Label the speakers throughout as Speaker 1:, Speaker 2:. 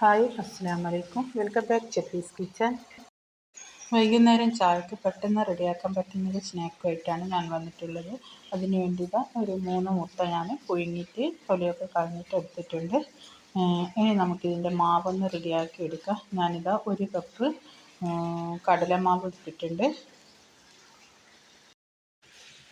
Speaker 1: Hi അസ്സാം വലൈക്കും welcome back ചെഫീസ് kitchen വൈകുന്നേരം ചായക്ക് പെട്ടെന്ന് റെഡിയാക്കാൻ പറ്റുന്ന ഒരു സ്നാക്കുമായിട്ടാണ് ഞാൻ വന്നിട്ടുള്ളത്. അതിന് വേണ്ടിയിട്ട് ഒരു മൂന്ന് മുട്ട ഞാൻ പുഴുങ്ങിയിട്ട് തൊലിയൊക്കെ കളഞ്ഞിട്ട് എടുത്തിട്ടുണ്ട്. ഇനി നമുക്കിതിന്റെ മാവൊന്ന് റെഡിയാക്കി എടുക്കാം. ഞാനിതാ ഒരു കപ്പ് കടലമാവ് എടുത്തിട്ടുണ്ട്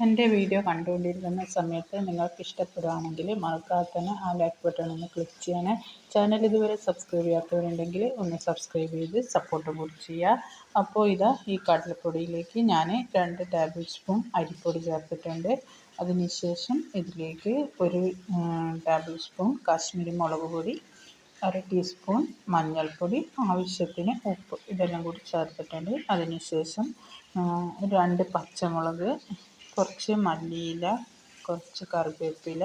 Speaker 1: എന്റെ വീഡിയോ കണ്ടുകൊണ്ടിരിക്കുന്ന സമയത്ത് നിങ്ങൾക്ക് ഇഷ്ടപ്പെടുകയാണെങ്കിൽ മറക്കാതെ തന്നെ ആ ലൈക്ക് ബട്ടൺ ഒന്ന് ക്ലിക്ക് ചെയ്യണേ ചാനൽ ഇതുവരെ സബ്സ്ക്രൈബ് ചെയ്യാത്തവരുണ്ടെങ്കിൽ ഒന്ന് സബ്സ്ക്രൈബ് ചെയ്ത് സപ്പോർട്ട് കൂടി ചെയ്യുക. അപ്പോൾ ഇതാ ഈ കടലപ്പൊടിയിലേക്ക് ഞാൻ രണ്ട് ടേബിൾ സ്പൂൺ അരിപ്പൊടി ചേർത്തിട്ടുണ്ട്. അതിനുശേഷം ഇതിലേക്ക് ഒരു ടേബിൾ സ്പൂൺ കാശ്മീരി മുളക് പൊടി അര ടീസ്പൂൺ മഞ്ഞൾപ്പൊടി ആവശ്യത്തിന് ഉപ്പ് ഇതെല്ലാം കൂടി ചേർത്തിട്ടുണ്ട്. അതിനുശേഷം രണ്ട് പച്ചമുളക് കുറച്ച് മല്ലിയില കുറച്ച് കറിവേപ്പില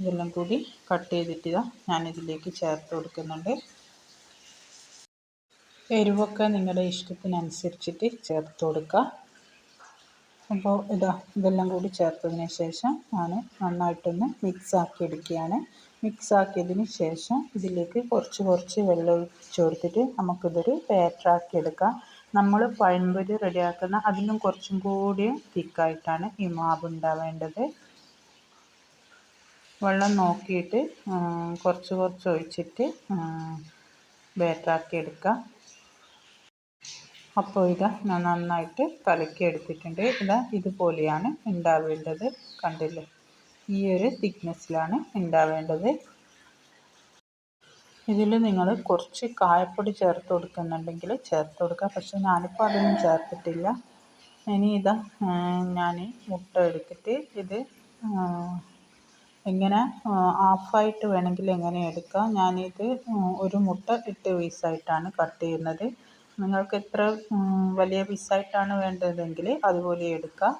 Speaker 1: ഇതെല്ലാം കൂടി കട്ട് ചെയ്തിട്ട് ഇതാ ഞാനിതിലേക്ക് ചേർത്ത് കൊടുക്കുന്നുണ്ട്. എരിവൊക്കെ നിങ്ങളുടെ ഇഷ്ടത്തിനനുസരിച്ചിട്ട് ചേർത്ത് കൊടുക്കുക. അപ്പോൾ ഇതാ ഇതെല്ലാം കൂടി ചേർത്തതിന് ശേഷം ഞാൻ നന്നായിട്ടൊന്ന് മിക്സ് ആക്കി എടുക്കുകയാണ്. മിക്സ് ആക്കിയതിന് ശേഷം ഇതിലേക്ക് കുറച്ച് കുറച്ച് വെള്ളം ഒഴിച്ച് കൊടുത്തിട്ട് നമുക്കിതൊരു ബാറ്ററാക്കി എടുക്കാം. നമ്മൾ പഴംപൊരി റെഡിയാക്കുന്ന അതിനും കുറച്ചും കൂടി തിക്കായിട്ടാണ് ഈ മാവ് ഉണ്ടാവേണ്ടത്. വെള്ളം നോക്കിയിട്ട് കുറച്ച് കുറച്ച് ഒഴിച്ചിട്ട് ബേറ്ററാക്കി എടുക്കാം. അപ്പോൾ ഇതാ ഞാൻ നന്നായിട്ട് കലക്കി എടുത്തിട്ടുണ്ട് ഇതാ ഇതുപോലെയാണ് ഉണ്ടാവേണ്ടത്. കണ്ടില്ലേ? ഈ ഒരു തിക്നെസ്സിലാണ് ഉണ്ടാവേണ്ടത്. ഇതിൽ നിങ്ങൾ കുറച്ച് കായപ്പൊടി ചേർത്ത് കൊടുക്കുന്നുണ്ടെങ്കിൽ ചേർത്ത് കൊടുക്കുക പക്ഷേ ഞാനിപ്പോൾ അതൊന്നും ചേർത്തിട്ടില്ല. ഇനി ഇതാ ഞാൻ മുട്ട എടുത്തിട്ട് ഇത് എങ്ങനെ ഹാഫായിട്ട് വേണമെങ്കിൽ എങ്ങനെ എടുക്കാം. ഞാനിത് ഒരു മുട്ട എട്ട് പീസായിട്ടാണ് കട്ട് ചെയ്യുന്നത്. നിങ്ങൾക്ക് എത്ര വലിയ പീസായിട്ടാണ് വേണ്ടതെങ്കിൽ അതുപോലെ എടുക്കാം.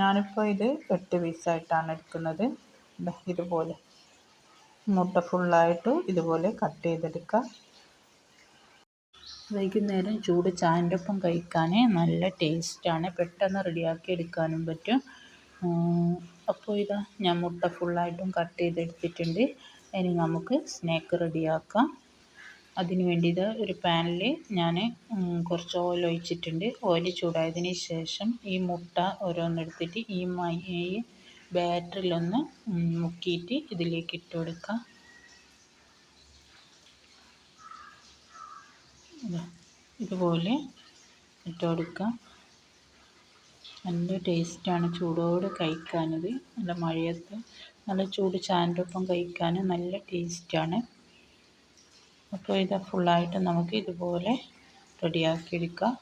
Speaker 1: ഞാനിപ്പോൾ ഇത് എട്ട് പീസായിട്ടാണ് എടുക്കുന്നത്. ഇതുപോലെ. മുട്ട ഫുള്ളായിട്ട് ഇതുപോലെ കട്ട് ചെയ്തെടുക്കുക വൈകുന്നേരം ചൂട് ചായന്റെ ഒപ്പം കഴിക്കാൻ നല്ല ടേസ്റ്റാണ് പെട്ടെന്ന് റെഡിയാക്കി എടുക്കാനും പറ്റും. അപ്പോൾ ഇതാ ഞാൻ മുട്ട ഫുള്ളായിട്ടും കട്ട് ചെയ്തെടുത്തിട്ടുണ്ട്. ഇനി നമുക്ക് സ്നാക്ക് റെഡിയാക്കാം അതിന് വേണ്ടി ഇത് ഒരു പാനിൽ ഞാൻ കുറച്ച് ഓയിൽ ഒഴിച്ചിട്ടുണ്ട്. ഓയിൽ ചൂടായതിന് ശേഷം ഈ മുട്ട ഓരോന്നെടുത്തിട്ട് ഈ മൈ ബാറ്ററിലൊന്ന് മുക്കിയിട്ട് ഇതിലേക്ക് ഇട്ട് കൊടുക്കാം ഇതുപോലെ ഇട്ട് കൊടുക്കാം. നല്ല ടേസ്റ്റാണ് ചൂടോടെ കഴിക്കാനത്. നല്ല മഴയത്ത് നല്ല ചൂട് ചായന്റെ ഒപ്പം കഴിക്കാൻ നല്ല ടേസ്റ്റാണ്. അപ്പോൾ ഇത് ഫുള്ളായിട്ട് നമുക്ക് ഇതുപോലെ റെഡിയാക്കി എടുക്കാം.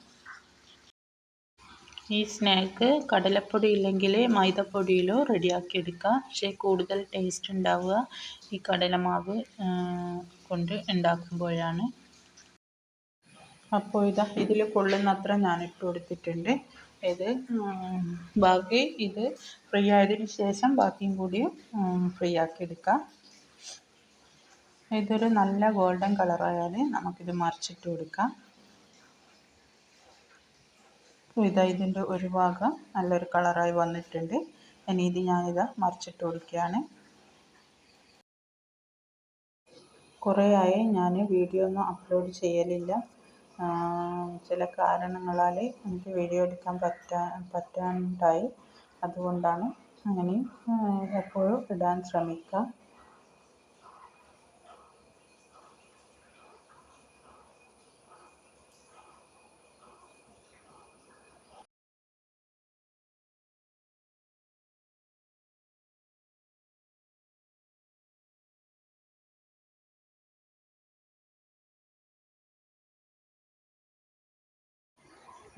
Speaker 1: ഈ സ്നാക്ക് കടലപ്പൊടി ഇല്ലെങ്കിൽ മൈദപ്പൊടിയിലോ റെഡിയാക്കി എടുക്കാം പക്ഷേ കൂടുതൽ ടേസ്റ്റ് ഉണ്ടാവുക ഈ കടലമാവ് കൊണ്ട് ഉണ്ടാക്കുമ്പോഴാണ്. അപ്പോൾ ഇതാ ഇതിൽ കൊള്ളുന്നത്ര ഞാൻ ഇട്ട് കൊടുത്തിട്ടുണ്ട്. ഇത് ബാക്കി ഇത് ഫ്രീ ആയതിന് ശേഷം ബാക്കിയും കൂടി ഫ്രീ ആക്കി എടുക്കാം ഇതൊരു നല്ല ഗോൾഡൻ കളറായാൽ നമുക്കിത് മറിച്ചിട്ട് കൊടുക്കാം. ഇതാ ഇതിന്റെ ഒരു ഭാഗം നല്ലൊരു കളറായി വന്നിട്ടുണ്ട്. ഇനി ഇത് ഞാനിതാ മറിച്ചിട്ട് കൊടുക്കുകയാണ്. കുറേ ആയി ഞാൻ വീഡിയോ ഒന്നും അപ്ലോഡ് ചെയ്യലില്ല. ചില കാരണങ്ങളാൽ എനിക്ക് വീഡിയോ എടുക്കാൻ പറ്റാ പറ്റാണ്ടായി. അതുകൊണ്ടാണ് അങ്ങനെ എപ്പോഴും ഇടാൻ ശ്രമിക്കുക.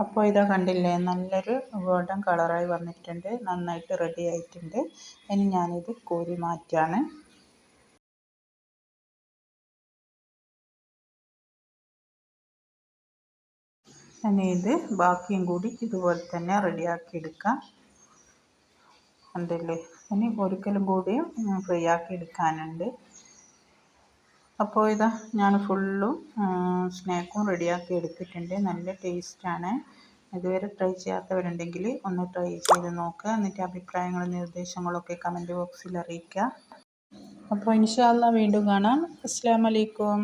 Speaker 1: അപ്പോൾ ഇതാ കണ്ടില്ലേ നല്ലൊരു ഗോൾഡൻ കളറായി വന്നിട്ടുണ്ട്. നന്നായിട്ട് റെഡി ആയിട്ടുണ്ട്. ഇനി ഞാനിത് കോരി മാറ്റാണ്. ഇനി ഇത് ബാക്കിയും കൂടി ഇതുപോലെ തന്നെ റെഡിയാക്കി എടുക്കാം. കണ്ടില്ലേ? ഇനി ഒരിക്കലും കൂടിയും ഫ്രീ ആക്കി എടുക്കാനുണ്ട്. അപ്പോൾ ഇതാ ഞാൻ ഫുള്ളും സ്നാക്കും റെഡിയാക്കി എടുത്തിട്ടുണ്ട്. നല്ല ടേസ്റ്റാണ്. ഇതുവരെ ട്രൈ ചെയ്യാത്തവരുണ്ടെങ്കിൽ ഒന്ന് ട്രൈ ചെയ്ത് നോക്കുക എന്നിട്ട് അഭിപ്രായങ്ങളും നിർദ്ദേശങ്ങളൊക്കെ കമന്റ് ബോക്സിൽ അറിയിക്കുക. അപ്പോൾ ഇൻഷാ അല്ലാ വീണ്ടും കാണാം. അസ്സാം വലൈക്കും